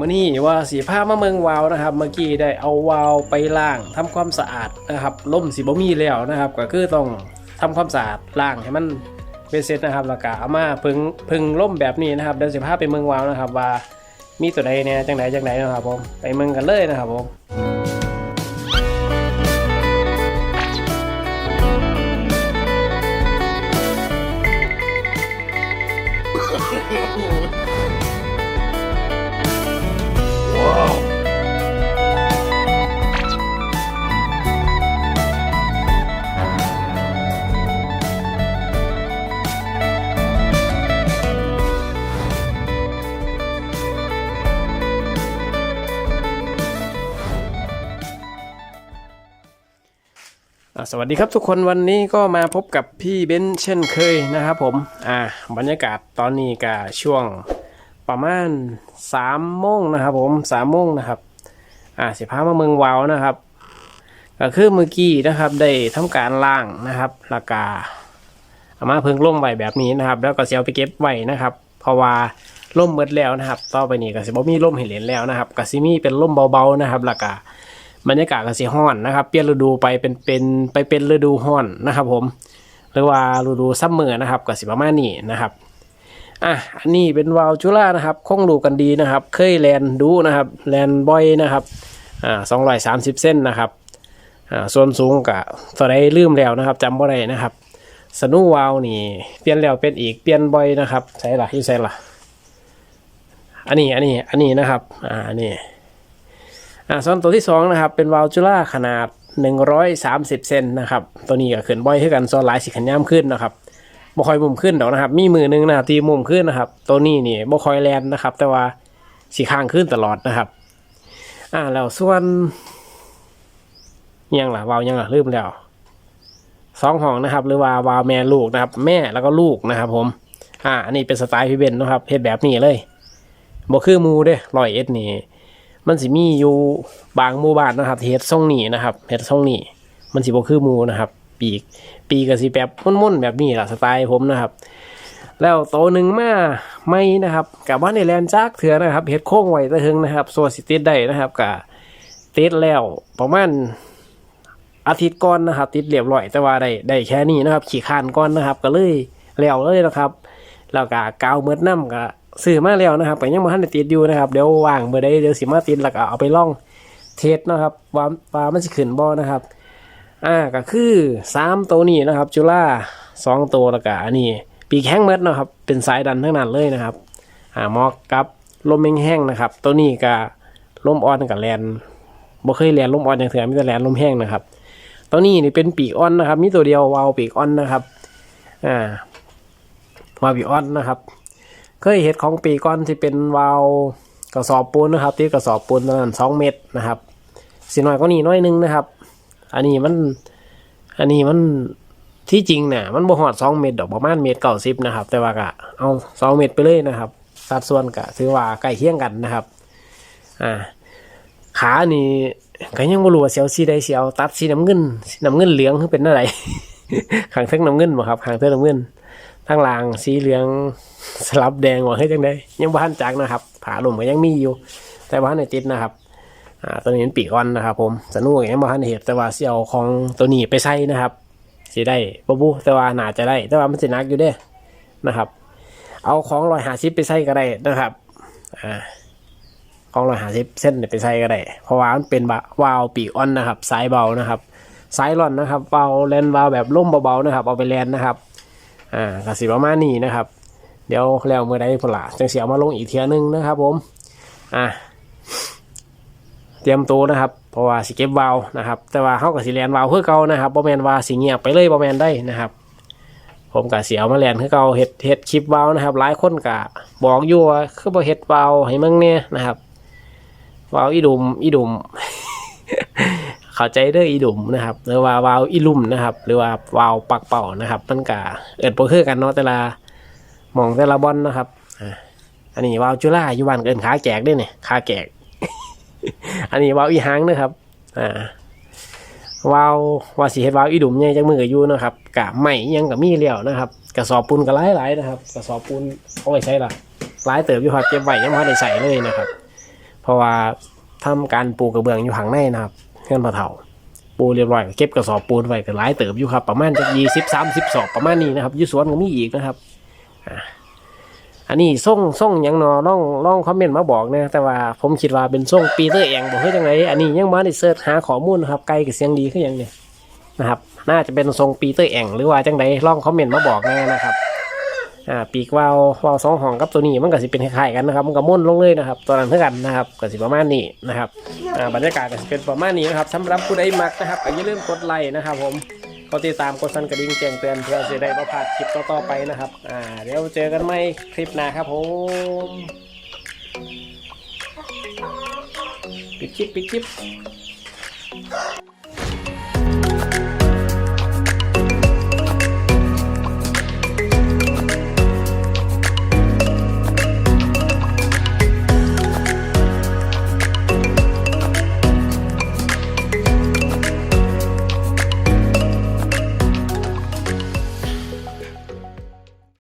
มื่อนี้ว่าสีผ้ามาเมืองวาวนะครับ เมื่อกี้ได้เอาวาวไปล้างทำความสะอาดนะครับล่มสีบ่มีแล้วนะครับ ก็คือต้องทำความสะอาดล้างให้มันเป็นเซตนะครับแล้วก็เอามาพึ่งพึ่งล่มแบบนี้นะครับเดี๋ยวสีผ้าไปเมืองวาวนะครับ ว่ามีตัวใดเนี่ยจังไหนจังไหนนะครับผมไปเมืองกันเลยนะครับผม สวัสดีครับทุกคนวันนี้ก็มาพบกับพี่เบนเช่นเคยนะครับผมอ่าบรรยากาศตอนนี้ก็ช่วงประมาณ3ามโมงนะครับผม3ามโมงนะครับอ่าสิพามาเมืองวาวนะครับก็คือเมื่อกี้นะครับได้ทำการล่างนะครับราคาเอามาเพิ่งล่มไว้แบบนี้นะครับ แล้วก็เสียเอาไปเก็บไว้นะครับ เพราะว่าล่มเบิดแล้วนะครับ ต่อไปนี้ก็สิบ่มีล่มให้เห็นแล้วนะครับก็สิมีเป็นล่มเบาๆนะครับราคา บรรยากาศก็สีห้อนนะครับ เปลี่ยนฤดูไปเป็นเป็นไปเป็นฤดูห้อนนะครับ ผม หรือว่าฤดูซัมเมอร์นะครับก็สิประมาณนี้นะครับอะอันนี้เป็นวาลจุล่านะครับคงดูกันดีนะครับ เคยแลนดูนะครับแลนบอยนะครับอ่าสองร้อยสามสิบเส้นนะครับอ่าส่วนสูงกับตัวใดลืมแล้วนะครับจำบ่ได้นะครับสนุวาลนี่เปลี่ยนแล้วเป็นอีกเปลี่ยนบ่อยนะครับใช่ละที่ใช่ละอันนี้อันนี้อันนี้นะครับอ่าอันนี้ อ่าส่วนตัวที่สองนะครับเป็นวาลจูล่าขนาด 130 เซนนะครับตัวนี้ก็ขึ้นบ่อยขึ้นกันโซนหลายสิขันย่ำขึ้นนะครับบ่คอยมุมขึ้นดอกนะครับ มีมือหนึงนะครับตีมุมขึ้นนะครับ ตัวนี้นี่บ่คอยแลนนะครับ แต่ว่าสีข้างขึ้นตลอดนะครับ อ่าแล้วส่วนยังล่ะวาวยังล่ะลืมแล้วสองห้องนะครับ หรือว่าวาวแม่ลูกนะครับ แม่แล้วก็ลูกนะครับ ผม อ่าอันนี้เป็นสไตล์พี่เบนนะครับเฮ็ดแบบนี้เลยบ่คือมูเด้ร้อยเอ็ดนี่ มันสิมีอยู่บางหมู่บ้านนะครับเฮ็ดทรงนี้นะครับเฮ็ดทรงนี้ มันสิบ่คือหมู่นะครับ ปีก ปีกก็สิแบบม่นๆแบบนี้ล่ะสไตล์ผมนะครับ แล้วโตหนึ่งมาไม่นะครับกับว่าในแลนจากเถื่อนะครับเฮ็ดโค้งไว้ตะเฮงนะครับส่วนสิติดได้นะครับกับติดแล้วประมาณอาทิตย์ก่อนนะครับ ติดเรียบร้อยแต่ว่าได้ได้แค่นี้นะครับ ขี่คานก่อนนะครับ ก็เลยแล้วเลยนะครับแล้วก็กาวเมือดน้ำก็ ซื้อมาแล้วนะครับแต่ยังมาทันได้ติดอยู่นะครับ เดี๋ยวว่างเมื่อใดเดี๋ยวสิมาติดแล้วก็เอาไปล่องเทสนะครับว่าว่ามันสิขึ้นบ่นะครับ อ่าก็คือสามตัวนี้นะครับ จุฬาสองตัวแล้วก็อันนี้ปีกแห้งเมดนะครับ เป็นสายดันทั้งนั้นเลยนะครับ อ่ามอกกับลมแห้งๆนะครับ ตัวนี้ก็ลมอ่อนกับแลนบ่เคยแลนลมอ่อนอย่างเถื่อมีแต่แลนลมแห้งนะครับตัวนี้นี่เป็นปีกอ่อนนะครับ มีตัวเดียววาวปีกอ่อนนะครับ อ่าวาวปีกอ่อนนะครับ เคยเห็ดของปีก่อนที่เป็นวาล์วกระสอบปูนนะครับที่กระสอบปูนตอนนั้นสองเมตรนะครับสีน้อยก็นี่น้อยหนึงนะครับ อันนี้มัน อันนี้มันที่จริงเนี่ยมันบ่หอดสองเมตรดอกประมาณเมตรเก้าสิบนะครับ แต่ว่ากะเอาสองเมตรไปเลยนะครับ สัดส่วนกะถือว่าใกล้เคียงกันนะครับ อ่า ขานี่ก็ยังบ่รู้ว่าเสียวสีใดเสียวตัดสีน้ำเงินน้ำเงินเหลืองคือเป็นอะไรขางเทิงน้ำเงินบ่ครับขางเทิงน้ำเงิน ทั้งล่างสีเหลืองสลับแดงว่าให้จังไดยังบ้านจักนะครับผาหลุมก็ยังมีอยู่ แต่บ้านในติดนะครับอ่าตัวนี้เป็นปีกอ่อนนะครับ ผมสนุกอยังบ้านเห็ดแต่ว่าเสี่ยวของตัวนี้ไปใส่นะครับสิได้บ่บูแต่ว่าน่าจะได้ แต่ว่ามันสินักอยู่เด้นะครับ เอาของรอยหาชิปไปใส่ก็ได้นะครับอ่าของรอยหาชิปเส้นไปใส่ก็ได้เพราะว่ามันเป็นวาวปีกอ่อนนะครับสายเบานะครับสายร่อนนะครับวาวแลนวาวแบบล่มเบาๆนะครับ เอาไปแลนนะครับ อ่ากสิประมาณนี้นะครับ เดี๋ยวแล้วเมื่อใดพละจังเสียมาลงอีกเทียนึงนะครับ ผมอ่าเตรียมตัวนะครับ เพราะว่าสิเก็บวาวนะครับ แต่ว่าเขากับสิแลนวาวเพื่อเก่านะครับบ่แมนว่าสิเงียบไปเลยบ่แมนได้นะครับ ผมกับเสียวมาแลนเพื่อเก่าเฮ็ดเฮ็ดคลิปวาวนะครับ หลายคนกะบอกอยู่ว่าคือบ่เฮ็ดวาวให้มึงเนี่ยนะครับวาวอีดุมอีดุม เข้าใจเด้ออีดุมนะครับ หรือว่าวาวอีลุ่มนะครับ หรือว่าวาวปักเป่านะครับมันกะเอิดบ่คือกันเนาะแต่ละหมองแต่ละบอลนะครับอันนี้วาวจุฬาอยู่บ้านเกินขาแจกด้วยเนี่ยขาแจกอันนี้วาวอีหางนะครับอ่าวาวว่าสิเฮ็ดวาวอีดุมใหญ่จังมืออยู่นะครับกะไม่ยังกับมีเลี้ยวนะครับกระสอบปูนก็หลายๆนะครับกระสอบปูนเอาไว้ใช้ละหลายเติบอยู่ครับเก็บไว้ยังไม่ได้ใส่เลยนะครับ เพราะว่าทำการปูกระเบื้องอยู่ข้างในนะครับ เพื่อนพอเฒ่า ปูเรียบร้อยเก็บกระสอบปูนไว้ก็หลายเติบอยู่ครับ ประมาณจากยี่สิบสามสิบสอบประมาณนี้นะครับยี่สวนก็มีอีกนะครับอันนี้ส่งส่งยังนอล่องล่องคอมเมนต์มาบอกนะแต่ว่าผมคิดว่าเป็นส่งปีเตอร์แองบอกเฮ้ยจังไงอันนี้ยังมาได้เสิร์ชหาข้อมูลนะครับไกลกับเสียงดีขึ้นยังเนี่ยนะครับ น่าจะเป็นทรงปีเตอร์แองหรือว่าจังไดล่องคอมเมนต์มาบอกแน่นะครับ อ่าปีกวาววาวสองห้องกับตัวนี้มันก็สิเป็นคล้ายๆกันนะครับ มันก็ม่วนลงเลยนะครับตัวนั้นเท่ากันนะครับก็สิประมาณนี้นะครับอ่าบรรยากาศก็จะเป็นประมาณนี้นะครับสำหรับผู้ใดมักนะครับก็อย่าลืมกดไลค์นะครับ ผมกดติดตามกดสั่นกระดิ่งแจ้งเตือนเพื่อจะได้ไม่พลาดคลิปต่อๆไปนะครับอ่าเดี๋ยวเจอกันใหม่คลิปหน้าครับผมปิดคลิปปิดคลิป